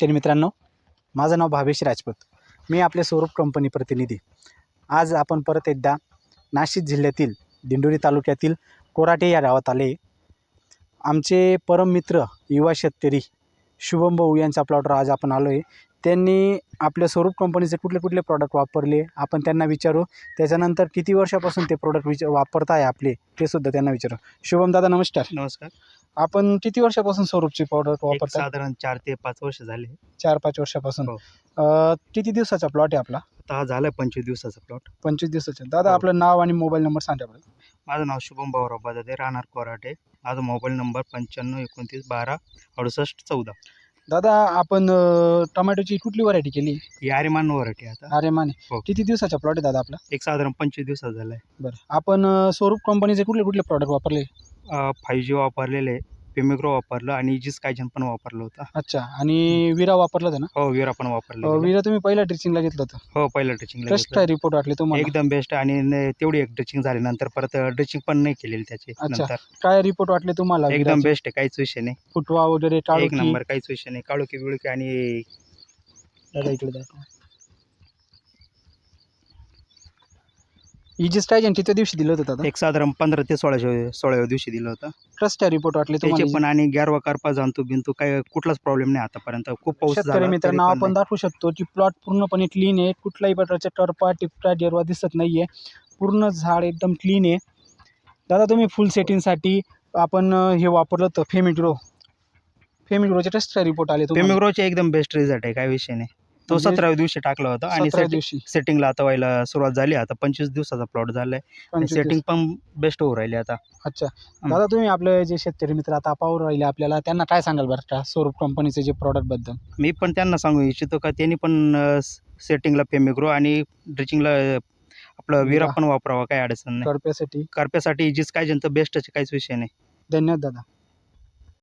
शेतकरी मित्रांनो माझं नाव भावेश राजपूत. मी आपले स्वरूप कंपनी प्रतिनिधी. आज आपण परत एकदा नाशिक जिल्ह्यातील दिंडोरी तालुक्यातील कोराटे या गावात आले. आमचे परम मित्र युवा शेतकरी शुभम भाऊ यांचा प्लॉटवर आज आपण आलो आहे त्यांनी आपल्या स्वरूप कंपनीचे कुठले कुठले प्रॉडक्ट वापरले आपण त्यांना विचारू. त्याच्यानंतर किती वर्षापासून ते प्रोडक्ट विचार वापरत आहे आपले ते सुद्धा त्यांना विचारू. शुभम दादा नमस्कार. नमस्कार. आपण किती वर्षापासून स्वरूपचे प्रॉडक्ट एक वापरता साधारण चार ते पाच वर्ष झाले. चार पाच वर्षापासून. हो. अ, किती दिवसाचा प्लॉट आहे आपला? आता हा झालाय पंचवीस दिवसाचा प्लॉट पंचवीस दिवसाचा. दादा हो. आपलं नाव आणि मोबाईल नंबर सांगा बरं. माझं नाव शुभम भाऊराव बजादे राहणार कोराटे माझा मोबाईल नंबर पंच्याण्णव एकोणतीस बारा अडुसष्ट चौदा. दादा आपण अ, टोमॅटोची कुठली व्हरायटी केली? ही आर्यमान वराठी आता. अरे माने हो. किती दिवसाचा प्लॉट आहे दादा आपला? एक साधारण पंचवीस दिवसाचा झालाय. बरं. आपण अ, स्वरूप कंपनीचे कुठले कुठले प्रॉडक्ट वापरले? फाईव्ह जी वापरलेले. पेमिग्रो वापरलं आणि जिस कायजन पण वापरलं होतं अच्छा आणि विरा वापरलं होतं ना हो विरा पण अ, वापरलं. विरा तुम्ही पहिल्या ड्रिचिंगला घेतलं होतं हो पहिलं ड्रिचिंग कसं काय रिपोर्ट वाटले तुम्हाला एकदम बेस्ट आणि न- तेवढी एक ड्रिचिंग झाली नंतर परत ड्रिचिंग पण नाही केलेली त्याची अच्छा. नंतर काय रिपोर्ट वाटले तुम्हाला एकदम विराचे? बेस्ट आहे काहीच विषय नाही फुटवा वगैरे एक काळोखी? नंबर काहीच विषय नाही काळोखी बिळकी आणि दादा इकडे दाखवा. इजिस टायजन किती दिवशी दिलं होतं दादा. एक साधारण पंधरा ते सोळाशे सोळाव्या दिवशी दिलं होतं. काय रिपोर्ट वाटले त्याचे तुम्हाला पण आणि गॅरवा करपा जाणतो बिनतो काय कुठलाच प्रॉब्लेम नाही आतापर्यंत. खूप पाऊस शेतकरी झाला मित्रांनो तरी पण आपण दाखवू शकतो की प्लॉट पूर्णपणे क्लीन आहे. कुठलाही प्रकारचा टर्पा टिपटा गेरवा दिसत नाहीये. पूर्ण झाड एकदम क्लीन आहे. दादा तुम्ही फुल सेटिंगसाठी आपण अं, हे वापरलं होतं फेमिग्रो फेमिग्रोचे टेस्ट रिपोर्ट आले तुम्हाला? पेमिग्रोचे एकदम बेस्ट रिझल्ट आहे काय विषय नाही. तो म्हणजे सतराव्या दिवशी टाकला होता आणि दिवशी. सेटिंगला आता व्हायला सुरुवात झाली आता पंचवीस दिवसाचा प्लॉट झालाय. पंचवीस सेटिंग पण बेस्ट होऊ राहिली आता. अच्छा. दादा तुम्ही आपले जे शेतकरी मित्र आता पाहू राहिले आपल्याला त्यांना काय सांगाल बरं का स्वरूप कंपनीचे जे प्रॉडक्टबद्दल? मी पण त्यांना सांगू इच्छितो का त्यांनी पण सेटिंगला पेमिग्रो आणि ड्रिचिंगला आपलं विरा विरा. पण वापरावा काही अडचण नाही. करप्यासाठी. करप्यासाठी जिस काय जनतं बेस्टच काहीच विषय नाही. धन्यवाद दादा.